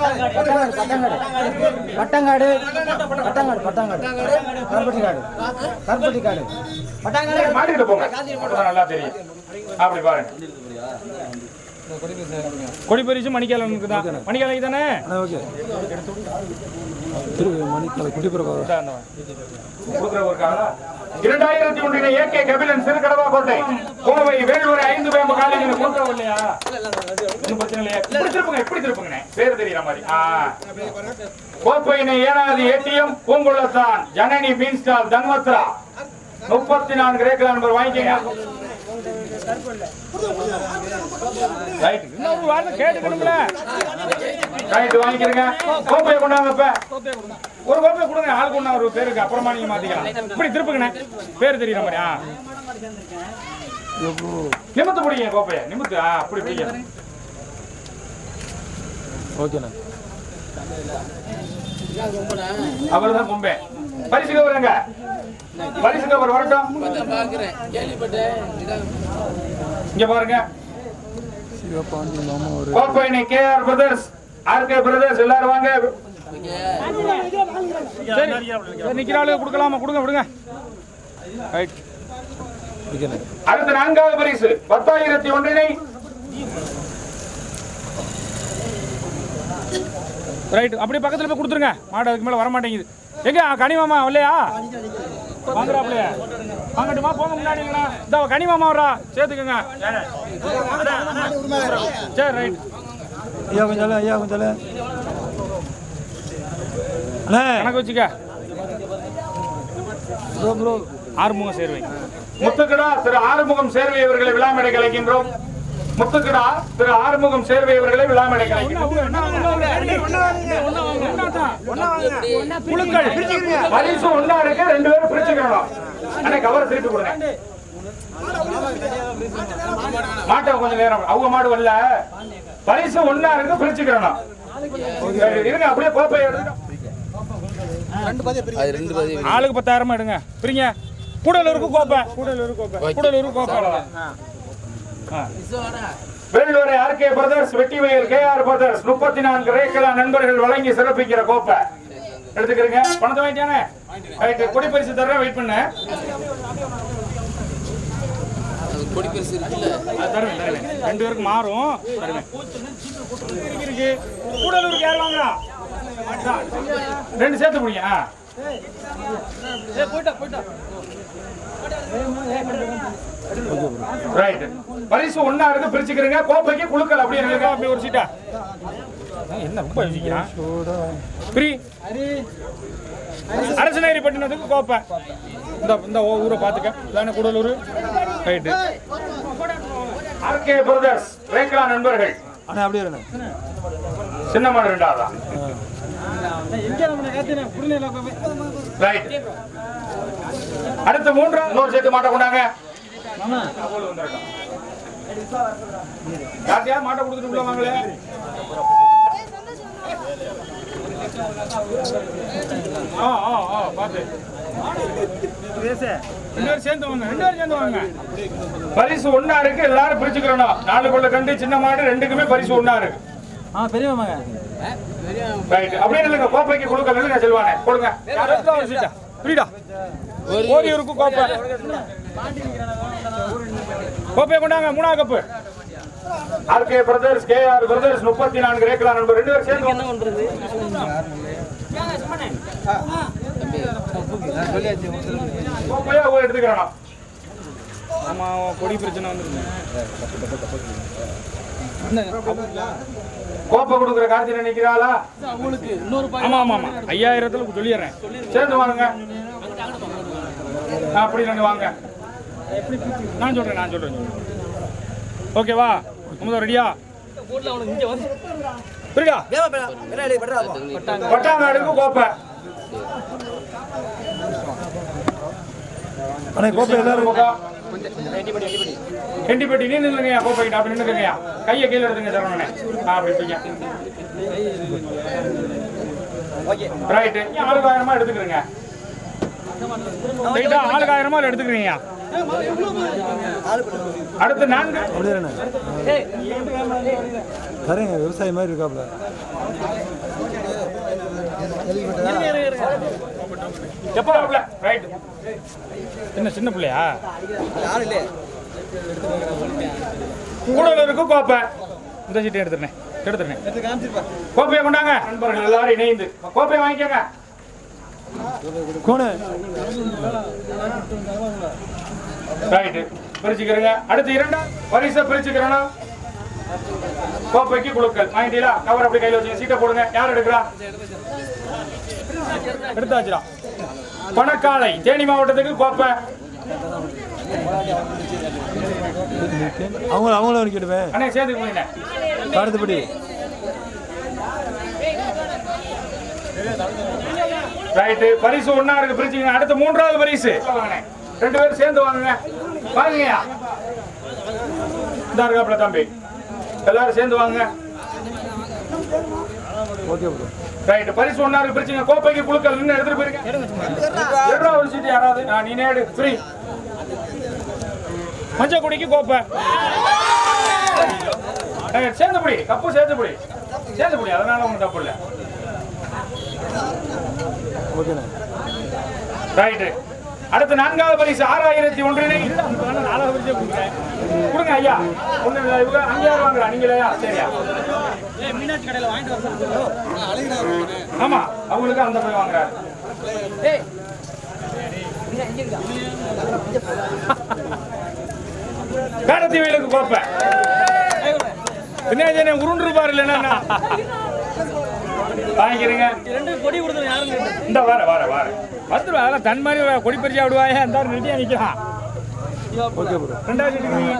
பட்டங்காடு. பட்டங்காடு பட்டங்காடு. கருப்பட்டி காடு கருப்பட்டி காடு பட்டங்காடு போங்க நல்லா தெரியும். அப்படி பாருங்க. கொடி பரிசு மணிக்காலனுக்கு தான். மணிக்காலனுக்கு தானே? ஓகே. திரு மணிக்கலை கொடுக்கிறவருக்காக இரண்டாயிரத்தி ஒன்றினை ஏகே கபிலன் சிறுகடவா கோட்டை. கோவை வேலூர் ஐந்து பேம்பு காலேஜில் ஒன்றும் பிரச்சனை இல்லையா இப்படி திருப்புங்க பேர் தெரியுற மாதிரி. ஆ. கோப்பையினை ஏனாதி ஏடிஎம் பூங்குளத்தான் ஜனனி மீன் ஸ்டால் தன்வத்ரா. முப்பத்தி நான்கு ரேக்கலா நம்பர் வாங்கிக்கங்க. ரைட் இன்னொரு வார்த்தை கேட்டுக்கணும்ல வாங்கிக்கிறங்க. கோப்பையை கொண்டாங்க ஒரு கோப்பையை கொடுங்க. ஆள் கொண்டா ஒரு பேருக்கு அப்புறமா நீங்க மாத்திக்கலாம். இப்படி திருப்புங்கண்ணே. பேர் தெரியுற மாதிரி நிமித்து பிடிங்க கோப்பையை. நிமித்து ஆ அப்படி பிடிங்க. ஓகேண்ணா அவர் தான் கொம்பே. பரிசுக்கு வருங்க. பரிசுக்கு அவர் வரட்டும். இங்க பாருங்க. சிவபாண்டி மாமா ஒரு கோப்பையினை K R brothers R K brothers எல்லாரும் வாங்க. சரி. சரி, நிக்கிற ஆளு கொடுக்கலாமா? கொடுங்க விடுங்க அடுத்த நான்காவது பரிசு. பத்தாயிரத்தி ஒன்றினை ரைட் அப்படியே பக்கத்துல போய் கொடுத்துருங்க. மாடு அதுக்கு மேல வர மாட்டேங்குது எங்க? கனிமாமா இல்லையா வாங்குறாப்லையா? வாங்கட்டுமா? போங்க முன்னாடி இந்த கனிமாமா வரா சேர்த்துக்கோங்க. சரி ரைட் ஐயா கொஞ்சம் ஐயா கொஞ்சம் அண்ணே. கணக்கு வச்சுக்க. Bro bro. ஆறுமுகம் சேர்வை. முத்துக்கடா திரு ஆறுமுகம் சேர்வை அவர்களை விழாமடை கலைக்கின்றோம். முத்துக்கடா திரு ஆறுமுகம் சேர்வை அவர்களை விழாமடை குழுக்கள் பரிசு ஒண்ணா இருக்கு ரெண்டு பேரும் பிரிச்சுக்கணும் அண்ணே கவர் திருட்டு கொடுங்க மாட்டை கொஞ்சம் நேரம் அவங்க மாடு வரல பரிசு ஒண்ணா இருக்கு பிரிச்சுக்கிறணும் இருங்க அப்படியே கோப்பை எடுத்துட்டு ஆளுக்கு பத்தாயிரமா எடுங்க பிரிங்க கூடலூருக்கு கோப்பை கூடலூருக்கு கோப்பை கூடலூருக்கு கோப்பை ஆ. R K brothers Vettivayal K R brothers முப்பத்தி நான்கு ரேக்கலா நண்பர்கள் வழங்கி சிறப்பிக்கிற கோப்பை. எடுத்துக்கிறீங்க. பணத்தை வாங்கிட்டானே ரைட்டு கொடி பரிசு தர்றேன். வெயிட் பண்ண. தருவேன் தருவேன். ரெண்டு பேருக்கு மாறும். தருவேன். கூடலூருக்கு யார் வாங்குறா? ரெண்டு சேர்த்து முடியும் ஆ. ரைட் பரிசு ஒண்ணா இருக்கு பிரிச்சுக்கிறீங்க. கோப்பைக்கு குழுக்கள் அப்படியே இருக்கு அப்படியே ஒரு சீட்டா. என்ன ரொம்ப யோசிக்கிறான் பிரி. அரசநேரி பட்டினத்துக்கு கோப்பை. இந்த இந்த ஊரை பார்த்துக்க. தானே Gudalur? Right RK brothers rekla நண்பர்கள். அண்ணா அப்படியே இருண்ணே சின்ன மாடு ரெண்டாவதா அடுத்த மூன்று இன்னொரு சேர்த்து மாட்ட கொண்டாங்க. யார்ட்டையா மாட்ட கொடுத்துட்டு உள்ள வாங்களே? ஆ ஆ ஆ பாத்து. பரிசு ஒண்ணா இருக்கு எல்லாரும் பிரிச்சுக்கிறோம் நாலு கொள்ள கண்டு சின்ன மாடு ரெண்டுக்குமே பரிசு ஒண்ணா இருக்கு. ஆ பெரிய மாமாங்க ரைட் அப்படியே இல்லைங்க கோப்பைக்கு கொடுக்க நில்லுங்க செல்வானே. கொடுங்க. புரியுதா? ஓரியூருக்கு கோப்பை. கோப்பையை கொண்டாங்க. மூணாவது cup RK brothers K R brothers முப்பத்தி நான்கு ரேக்கலா நண்பர். ரெண்டு பேரும் சேர்ந்து என்ன பண்றது? கோப்பையா எடுத்துக்கிறோம் ஆமா கொடி பிரச்சனை வந்துருங்க கோப்பை கொடுக்குற கார்த்திகை நினைக்கிறாளா? ஆமா ஆமா ஆமா. ஐயாயிரத்துல சொல்லிடுறேன். சேர்ந்து வாங்க அப்படி ரெண்டு வாங்க. நான் சொல்றேன் நான் சொல்றேன் சொல்றேன். ஓகேவா முதல் ரெடியா புரியுதா பட்டாங்காடுக்கு கோப்பை. அண்ணே கோப்பை எல்லாரும் எண்டிப்பட்டி நீ நில்லுங்கய்யா கோப்பை கிட்ட அப்படி நின்னுக்கங்கய்யா கையை கீழே எடுத்துங்க சரவணனே ஆ அப்படி இருப்பீங்க ரைட்டு ஆளுக்கு ஆயிரமா எடுத்துக்கிறேங்க. ஆளுக்கு ஆயிரமா எடுத்துக்கிறீங்க அடுத்து நான்கு. தரேங்க விவசாயி மாதிரி இருக்காப்ல எப்போ ரைட் என்ன சின்ன பிள்ளையா? கூட இருக்கும் கோப்பை. இந்த சீட்டை எடுத்துருனே எடுத்துருனே. கோப்பையை கொண்டாங்க. நண்பர்கள் எல்லாரும் இணைந்து. கோப்பையை வாங்கிக்கோங்க. கோணு ரைட்டு பிரிச்சுக்கிறேங்க. அடுத்து இரண்டாம் பரிசை பிரிச்சுக்கிறேன்னா கோப்பைக்கு குழுக்கள். வாங்கிட்டீங்களா? கவர் அப்படி கையில் வச்சுங்க. சீட்டை போடுங்க. யார் எடுக்கிறா? எடுத்தாச்சுடா. பணக்காலை தேனி மாவட்டத்துக்கு கோப்பை. அவங்க அவங்கள நிற்கிடுவேன் அண்ணே சேர்ந்து போயிங்க காடுத்தபடி ரைட்டு பரிசு ஒண்ணா இருக்கு பிரிச்சுங்க அடுத்து மூன்றாவது பரிசு. ரெண்டு பேரும் சேர்ந்து வாங்குங்க. வாங்குங்கய்யா. இந்த இருக்காப்ல தம்பி. எல்லாரும் சேர்ந்து வாங்க ஓகே ப்ரோ ரைட் பரிசு இருக்கு பிரிச்சுங்க கோப்பைக்கு குழுக்கள் நின்று எடுத்துட்டு போயிருங்க எடுறா ஒரு சீட்டு யாராவது? ஆ, நீ நேடு ஃப்ரீ மஞ்சள் குடிக்கு கோப்பை. ஏய், சேர்ந்து புடி கப்பு சேர்ந்து புடி சேர்ந்து புடி அதனால ஒன்றும் தப்பு இல்லை. ஓகேண்ணே ரைட்டு அடுத்து நான்காவது பரிசு ஆறாயிரத்தி ஒன்றினை. கொடுங்க ஐயா. ஒண்ணு இவங்க அங்கேயாவது வாங்குறா நீங்களா சரியா? ஆமா அவங்களுக்கு அந்த போய் வாங்குறாரு. பேரத்தி வயலுக்கு கோப்பை. பின்னாடி உருண்டு இருப்பாரு இல்லைன்னா வாங்கிக்கிறீங்க. இந்த வார வார வார. வந்துடும் அதெல்லாம் தன் மாதிரி கொடி பறிச்சா விடுவாங்க அந்த ரெடியா நிற்கிறான் ஓகே ப்ரோ ரெண்டாவது